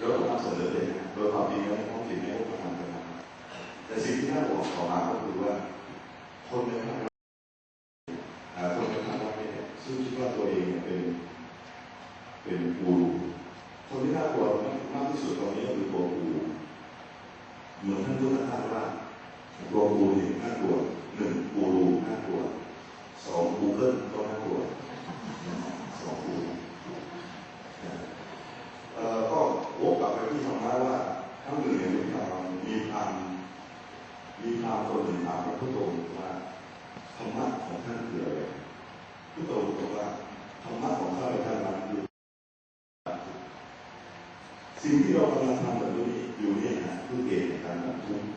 เราต้องนำเสนอเลยนะโดยความดีแล้วท้องถิ่นเนี่ยก็ทำกันแต่สิ่งที่น่าห่วงต่อมาก็คือว่า คนในภาครัฐอ่าคนในภาครัฐเนี่ยซึ่งคิดว่าตัวเองเป็น เป็นกูรูคนที่น่ากลัวมากที่สุดตอนนี้ก็คือตัวกูรูเหมือนท่านพูดท่านว่าตัวกูเนี่น่ากลัวหนึ่งกูรูน่ากลัวสองกูเกิลก็น่ากลัวสองกูเอ่อก็วกกลับไปที่ธรรมะว่าทั้งหนึ่งเนี่ยมีความมีความมีความคนหนึ่งถามพระพุทธองค์ว่าธรรมะของท่านคืออะไรพระพุทธองค์บอกว่าธรรมะของข้าพเจ้านั้นคือ สิ่งที่เรากำลังทำแบบนี้อยู่เนี่ยนะคือเหตุในการดับทุกข์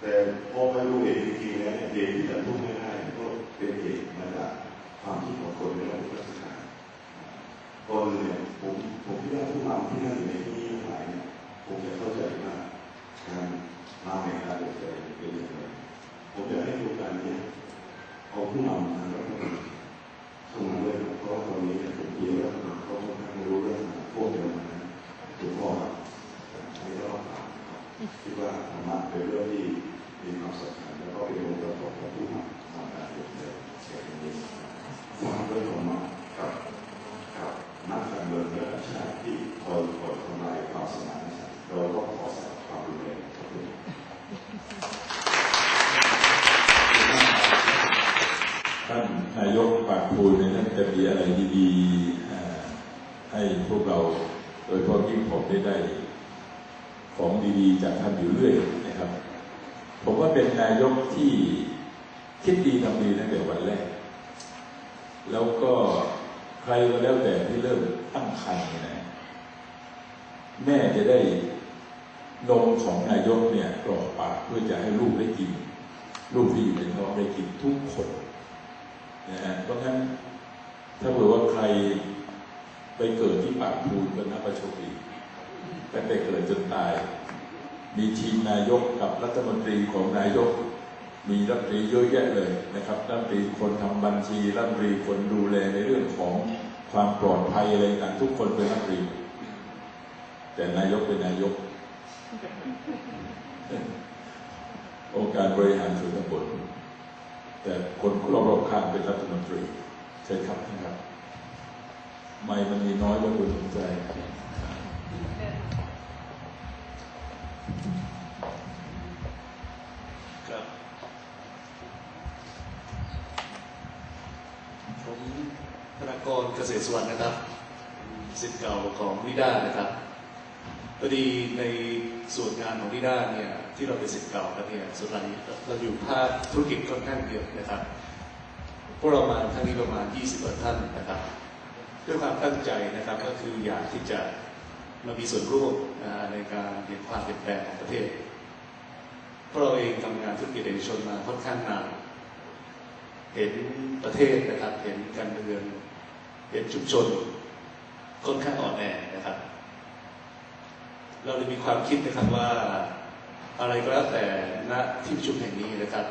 แต่ พอไปดูเหตุจริงๆแล้วเนี่ยเหตุที่ดับทุกไม่ได้ก็เป็นเหตุมาจากความคิดของคนในระบบราชการก่อนเนี่ยผมผมคิดว่าผู้นำที่นั่งอยู่ในที่นี้ทั้งหลายเนี่ยคงจะเข้าใจว่าการมาในการเปลี่ยนแปลงเป็นอย่างไรผมอยากให้ดูการเนี้เอาผู้นำทางรัฐบาลเข้ามาด้วยเพราะตอนนี้เนี่ยผมคิดว่าเขาค่อนข้างรู้เรื่องพวกเดียวกันนะถูกต้องครับอันนี้ก็ต้องถามคิดว่าธรรมะเป็นเรื่องที่ มีความสำคัญแล้วก็เป็นองค์ประกอบของผู้นำทางการเปลี่ยนปลงเสียงนี้ฟังเรื่องธรรมะกับกับนักการเมืองระดับชาติที่คอยคอยทำลายความสมานฉันท์เราก็ขอสนับความรุนแรงครับคุณท่านนายกปากพูนเนี่ยท่านจะมีอะไรดีๆให้พวกเรา โดยเฉพาะยิ่งผมได้ได้ ของดีๆจากท่านอยู่เรื่อย ผมว่าเป็นนายกที่คิดดีทำดีตั้งแต่วันแรก แล้วก็ใครก็แล้วแต่ที่เริ่มตั้งครรภ์เนี่ยนะแม่จะได้นมของนายกเนี่ยกรอกปากเพื่อจะให้ลูกได้กิน ลูกที่อยู่ในท้องได้กินทุกคนนะฮะเพราะงั้นถ้าเผื่อว่าใครไปเกิดที่ปากพูนก็นับประชคดีแต่เกิดจนตาย มีทีมนายกกับรัฐมนตรีของนายก มีรัฐมนตรีเยอะแยะเลยนะครับรัฐมนตรีคนทำบัญชีรัฐมนตรีคนดูแลในเรื่องของความปลอดภัยอะไรต่างทุกคนเป็นรัฐมนตรีแต่นายกเป็นนายก องค์การบริหารส่วนตำบลแต่คนรอบๆข้างเป็นรัฐมนตรีใช่ครับท่ครับ ไม่มันมีน้อยแล้วคุณสนใจ ครับ ผมธนากรเกษตรสุวรรณนะครับสิทธิ์เก่าของนิด้านะครับพอดีในส่วนงานของนิด้าเนี่ยที่เราเป็นสิทธิ์เก่ากันเนี่ยส่วนใหญ่เราอยู่ภาคธุรกิจค่อนข้างเยอะนะครับพวกเรามาทั้งนี้ประมาณ 20กว่าท่านนะครับ ด้วยความตั้งใจนะครับก็คืออยากที่จะ มามีส่วนร่วมในการเปลี่ยนความเปลี่ยนแปลงของประเทศเพราะเราเองทำงานธุรกิจเอกชนมาค่อนข้างนานเห็นประเทศนะครับ เห็นการเมืองเห็นชุมชนค่อนข้างอ่อนแอนะครับ เราเลยมีความคิดนะครับว่าอะไรก็แล้วแต่ณที่ประชุมแห่งนี้นะครับ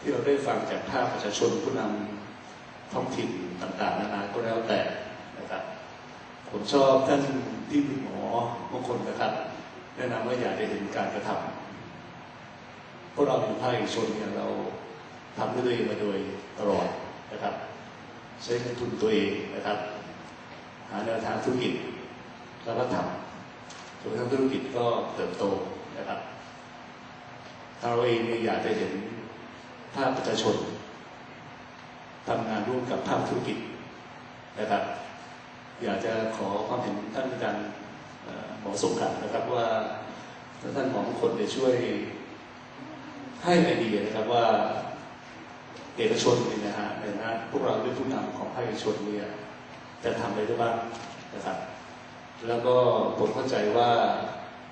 ที่เราได้ฟังจากภาคประชาชนผู้นำท้องถิ่นต่างๆนานาก็แล้วแต่ ผมชอบท่านที่ปรึกหมอบางคนนะครับ แนะนำว่าอยากจะเห็นการกระทำพวกเราอยู่ภาคเอกชนเนี่ยเราทำด้วยตัวเองมาโดยตลอดนะครับ ใช้เงินทุนตัวเองนะครับ หาแนวทางธุรกิจแล้วก็ทำจนกระทั่งธุรกิจก็เติบโตนะครับทาเราเองเนี่ยอยากจะเห็นภาคประชาชนทำงานร่วมกับภาคธุรกิจนะครับ อยากจะขอความเห็นท่านอาจารย์หมอสมขันนะครับว่าถ้าท่านหมอมงคลจะช่วยให้ไอเดียนะครับว่าเอกชนเนี่ยนะฮะในฐานะพวกเราเป็นผู้นำของภาคเอกชนเนี่ยจะทำอะไรได้บ้างนะครับ แล้วก็ผมเข้าใจว่า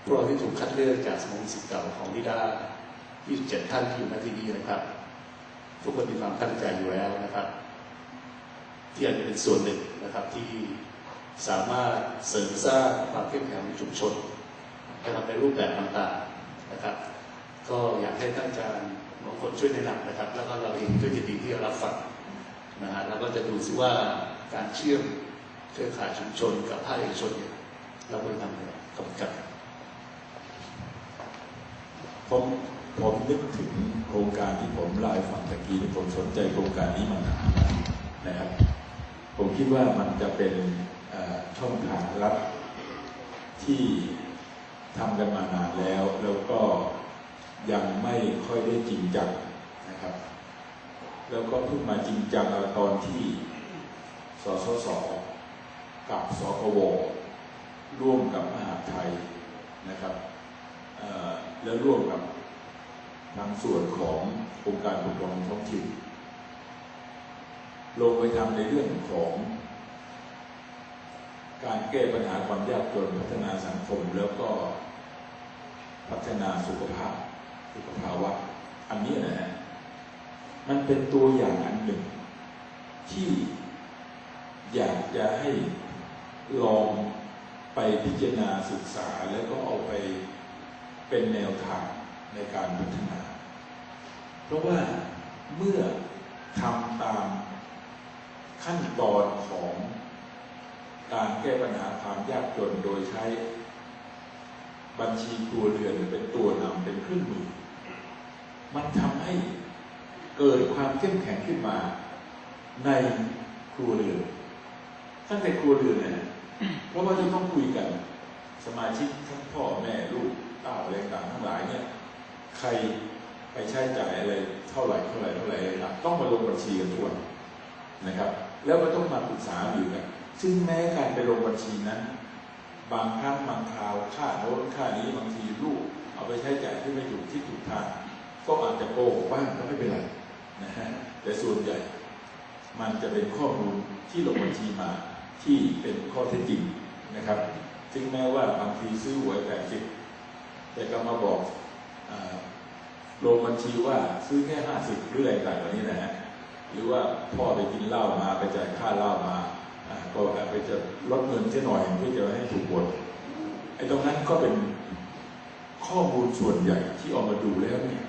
พวกเราที่ถูกคัดเลือกจากสมองสิทธิ์เก่าของนิด้า27 ท่านที่อยู่ณที่นี้นะครับ ทุกคนมีความตั้งใจอยู่แล้วนะครับ ที่อาจจะเป็นส่วนหนึ่งนะครับที่ สามารถเสริมสร้างความเข้มแข็งของชุมชนนะครับในรูปแบบต่างๆนะครับ ก็อยากให้ท่านอาจารย์มงคนช่วยแนะนำนะครับ แล้วก็เราเองก็จะดีที่จะรับฟังนะฮะแล้วก็จะดูซิว่าการเชื่อมเครือข่ายชุมชนกับภาคเอกชนเนี่ยเราไปทำยังไงกับกันผมผมนึกถึงโครงการที่ผมไลฟ์ฟังตะกี้ที่ผมสนใจโครงการนี้มานานนะครับผมคิดว่ามันจะเป็น ช่องทางลัดที่ทำกันมานานแล้ว แล้วก็ยังไม่ค่อยได้จริงจังนะครับ แล้วก็เพิ่งมาจริงจังตอนที่สสสกับสกวร่วมกับมหาไทยนะครับและร่วมกับทางส่วนขององค์การปกครองท้องถิ่นลงไปทำในเรื่องของ การแก้ปัญหาความยากจนพัฒนาสังคมแล้วก็พัฒนาสุขภาพสุขภาวะ อันนี้นะฮะมันเป็นตัวอย่างอันหนึ่ง ที่อยากจะให้ลองไปพิจารณาศึกษาแล้วก็เอาไปเป็นแนวทางในการพัฒนา เพราะว่าเมื่อทำตามขั้นตอนของ การแก้ปัญหาความยากจนโดยใช้บัญชีครัวเรือนเป็นตัวนำเป็นเครื่องมือ มันทำให้เกิดความเข้มแข็งขึ้นมาในครัวเรือนตั้งแต่ครัวเรือนเนี่ยเพราะว่าจะต้องคุยกัน สมาชิกทั้งพ่อแม่ลูกเต้าอะไรต่างทั้งหลายเนี่ย ใครไปใช้จ่ายอะไรเท่าไหร่เท่าไหร่เท่าไหร่ต่างต้องมาลงบัญชีกันทวนนะครับ แล้วก็ต้องมาปรึกษาอยู่กัน ซึ่งแม้การไปลงบัญชีนั้น บางครั้งบางคราวค่าโน้นค่านี้บางทีลูก เอาไปใช้จ่ายที่ไม่ถูกที่ถูกทาง ก็อาจจะโกหกบ้างก็ไม่เป็นไรนะฮะแต่ส่วนใหญ่ มันจะเป็นข้อมูลที่ลงบัญชีมาที่เป็นข้อเท็จจริงนะครับถึงแม้ว่าบางทีซื้อหวยแปดสิบแต่ก็มาบอกอลงบัญชีว่าซื้อแค่ห้าสิบหรืออะไรต่างๆเหล่านี้นะฮะหรือว่าพ่อไปกินเหล้ามาไปจ่ายค่าเหล้ามา ก็อาจไปจะลดเงินเสียหน่อยเพื่อจะให้ถูกบทไอ้ตรงนั้นก็เป็นข้อมูลส่วนใหญ่ที่ออกมาดูแล้วเนี่ย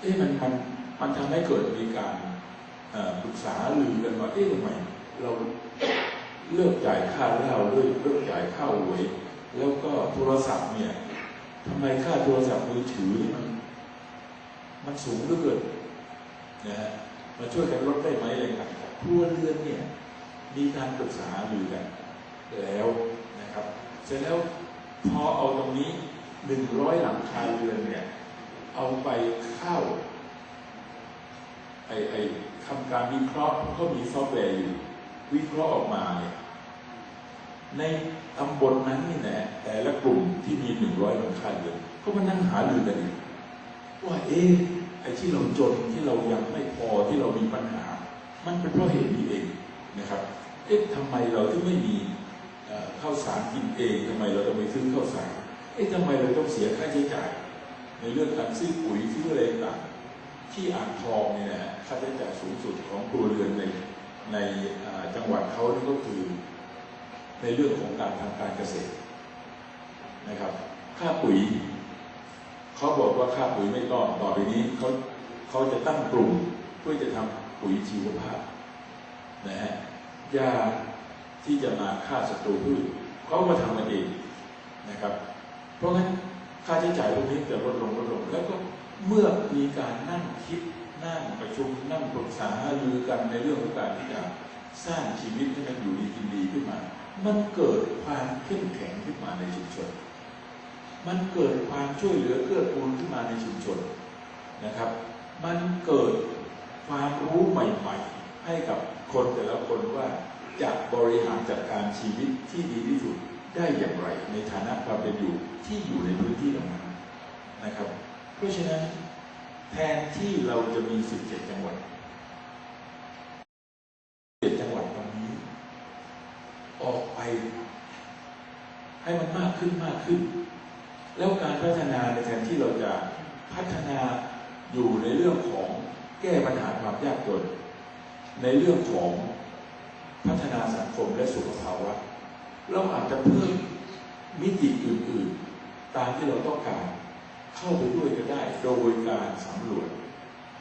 เอ๊ะมันมันมันทำให้เกิดมีการปรึกษาลือกันว่าเอ๊ะทำไมเราเลิกจ่ายค่าเหล้าเลิกเลิกจ่ายค่าหวย แล้วก็โทรศัพท์เนี่ยทำไมค่าโทรศัพท์มือถือมันมันสูงเหลือเกินนะฮะมาช่วยกันลดได้ไหมอะไรกันครัวเรือนเนี่ย มีการปรึกษาลือกันแล้วนะครับ เสร็จแล้วพอเอาตรงนี้หนึ่งร้อยหลังคาเรือนเนี่ยเอาไปเข้าไอไอทำการวิเคราะห์ก็มีซอฟต์แวร์อยู่วิเคราะห์ออกมาเนี่ยในตำบลนั้นนี่แหละแต่ละกลุ่มที่มีหนึ่งร้อยหลังคาเรือนก็มานั่งหารือกันอีกว่าเอ๊ะไอ้ที่เราจนที่เรายังไม่พอที่เรามีปัญหา มันเป็นเพราะเหตุนี้เองนะครับ เอ๊ะทำไมเราที่ไม่มีข้าวสารกินเองทำไมเราต้องไปซื้อข้าวสาร เอ๊ะทำไมเราต้องเสียค่าใช้จ่าย ในเรื่องการซื้อปุ๋ยซื้ออะไรต่างที่อ่างทองเนี่ยนะฮะค่าใช้จ่ายสูงสุดของครัวเรือนในในจังหวัดเขานี่ก็คือ ในเรื่องของการทำการเกษตรนะครับ ค่าปุ๋ยเขาบอกว่าค่าปุ๋ยไม่ต้องต่อไปนี้เขาเขาจะตั้งกลุ่มเพื่อจะทำปุ๋ยชีวภาพนะฮะ ยาที่จะมาฆ่าศัตรูพืชเขามาทำกันเองนะครับ เพราะงั้นค่าใช้จ่ายพวกนี้จะลดลงลดลง แล้วก็เมื่อมีการนั่งคิดนั่งประชุมนั่งปรึกษาหารือกันในเรื่องของการที่จะสร้างชีวิตให้มันอยู่ดีกินดีขึ้นมา มันเกิดความเข้มแข็งขึ้นมาในชุมชน มันเกิดความช่วยเหลือเกื้อกูลขึ้นมาในชุมชนนะครับ มันเกิดความรู้ใหม่ ๆ ให้กับ คนแต่ละคนว่าจะบริหารจัดการชีวิตที่ดีที่สุดได้อย่างไร ในฐานะความเป็นอยู่ที่อยู่ในพื้นที่ตรงนั้นนะครับ เพราะฉะนั้นแทนที่เราจะมี 17 จังหวัด17จังหวัดตรงนี้ ออกไป ให้มันมากขึ้นมากขึ้น แล้วการพัฒนาในแทนที่เราจะพัฒนาอยู่ในเรื่องของแก้ปัญหาความยากจน ในเรื่องของพัฒนาสังคมและสุขภาวะ เราอาจจะเพิ่มมิติอื่นๆ ตามที่เราต้องการเข้าไปด้วยก็ได้ โดยการสำรวจ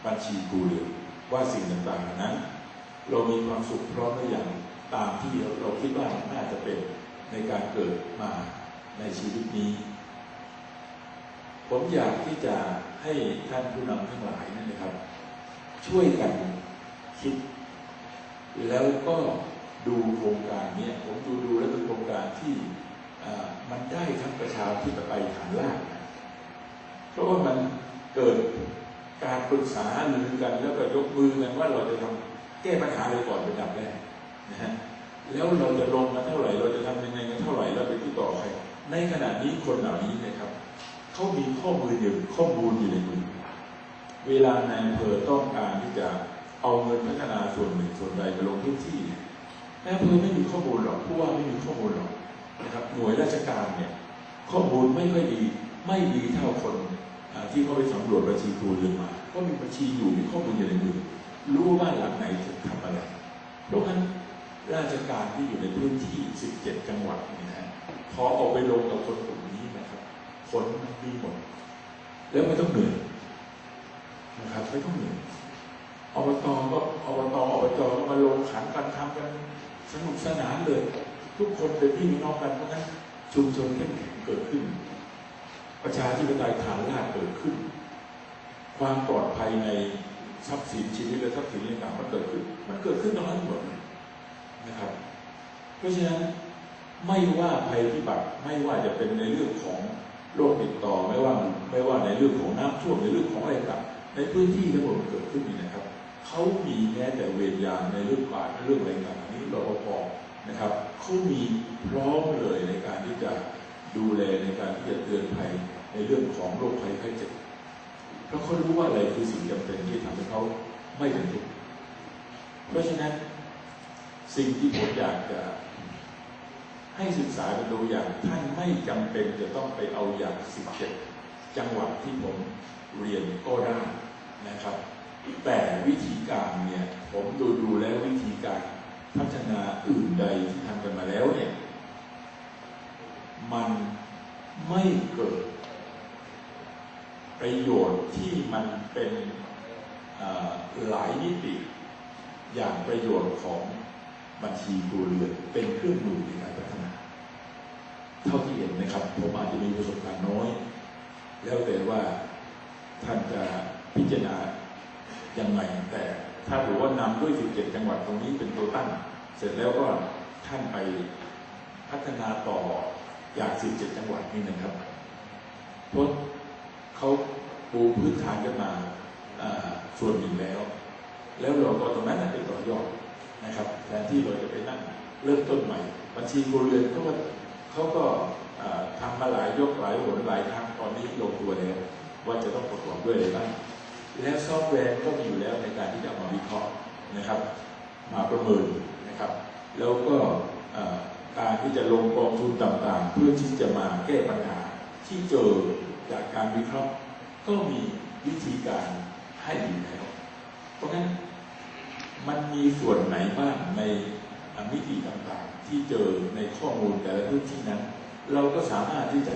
บัญชีครูเรือนว่าสิ่งต่างๆนั้น เรามีความสุขพร้อมหรือยังตามที่เราคิดว่าน่าจะเป็นในการเกิดมาในชีวิตนี้ ผมอยากที่จะให้ท่านผู้นำทั้งหลายนั่นนะครับ ช่วยกันคิด แล้วก็ดูโครงการเนี้ยผมดูดูแล้วเป็นโครงการที่มันได้ทั้งประชาธิปไตยฐานรากนะเพราะว่ามันเกิดการปรึกษาหรือกันแล้วก็ยกมือกันว่าเราจะทำแก้ปัญหาอะไรก่อนเป็นอันดับแรกนะฮะแล้วเราจะลงมาเท่าไหร่เราจะทำยังไงกันเท่าไหร่เราไปที่ต่อใครในขณะนี้คนเหล่านี้นะครับเขามีข้อมูลอยู่ข้อมูลอยู่ในมือเวลานายอำเภอต้องการที่จะ เอาเงินพัฒนาส่วนหนึ่งส่วนใดไปลงพื้นที่เนี่ยนายอำเภอไม่มีข้อมูลหรอกผู้ว่าไม่มีข้อมูลหรอกนะครับหน่วยราชการเนี่ยข้อมูลไม่ค่อยดีไม่ดีเท่าคนที่เขาไปสำรวจบัญชีครัวเรือนมาก็มีบัญชีอยู่มีข้อมูลอยู่ในมือรู้ว่าบ้านหลังไหนจะทำอะไรเพราะฉะนั้นราชการที่อยู่ในพื้นที่ 17 จังหวัดนี่นะฮะพอเอาไปลงกับคนกลุ่มนี้นะครับผลมันดีหมดแล้วไม่ต้องเหนื่อยนะครับไม่ต้องเหนื่อย อบตก็อบตอบจก็มาลงขันกันทำกันสนุกสนานเลย ทุกคนเป็นพี่น้องกันเพราะงั้นชุมชนเข้มแข็งเกิดขึ้น ประชาธิปไตยฐานรากเกิดขึ้น ความปลอดภัยในทรัพย์สินชีวิตและทรัพย์สินต่างๆมันเกิดขึ้น มันเกิดขึ้นตรงนั้นหมดนะครับ เพราะฉะนั้นไม่ว่าภัยพิบัติไม่ว่าจะเป็นในเรื่องของโรคติดต่อไม่ว่าไม่ว่าในเรื่องของน้ำท่วมในเรื่องของอะไรต่างในพื้นที่ทั้งหมดเกิดขึ้นนี่นะครับ เขามีแม้แต่เวรยามในเรื่องป่าในเรื่องอะไรต่างๆนี้รปภนะครับเขามีพร้อมเลยในการที่จะดูแลในการที่จะเตือนภัยในเรื่องของโรคภัยไข้เจ็บเพราะเขารู้ว่าอะไรคือสิ่งจำเป็นที่ทำให้เขาไม่เป็นทุกข์เพราะฉะนั้นสิ่งที่ผมอยากจะให้ศึกษาเป็นตัวอย่างท่านไม่จำเป็นจะต้องไปเอาอย่าง17จังหวัดที่ผมเรียนก็ได้นะครับ แต่วิธีการเนี่ยผมดูดูแล้ววิธีการพัฒนาอื่นใดที่ทำกันมาแล้วเนี่ยมันไม่เกิด ประโยชน์ที่มันเป็นหลายมิติ อย่างประโยชน์ของบัญชีครัวเรือนเป็นเครื่องมือในการพัฒนาเท่าที่เห็นนะครับผมอาจจะมีประสบการณ์น้อย แล้วแต่ว่าท่านจะพิจารณา ยังไงแต่ถ้าถือว่านำด้วย 17 จังหวัดตรงนี้เป็นตัวตั้ง เสร็จแล้วก็ท่านไปพัฒนาต่อจาก 17 จังหวัดนี่นะครับเพราะเขาปูพื้นฐานกันมาส่วนหนึ่งแล้ว แล้วเราก็ตรงนั้นนะเป็นต่อยอดนะครับแทนที่เราจะไปนั่งเริ่มต้นใหม่ บัญชีครัวเรือนเขาก็เขาก็ทำมาหลายยกหลายหนหลายครั้งตอนนี้ลงตัวแล้วว่าจะต้องประกอบด้วยอะไรบ้าง แล้วซอฟต์แวร์ก็มีอยู่แล้วในการที่จะมาวิเคราะห์นะครับ มาประเมินนะครับ แล้วก็การที่จะลงกองทุนต่างๆ เพื่อที่จะมาแก้ปัญหาที่เจอจากการวิเคราะห์ ก็มีวิธีการให้อยู่แล้ว เพราะงั้นมันมีส่วนไหนบ้างในมิติต่างๆ ที่เจอในข้อมูลแต่ละพื้นที่นั้น เราก็สามารถที่จะ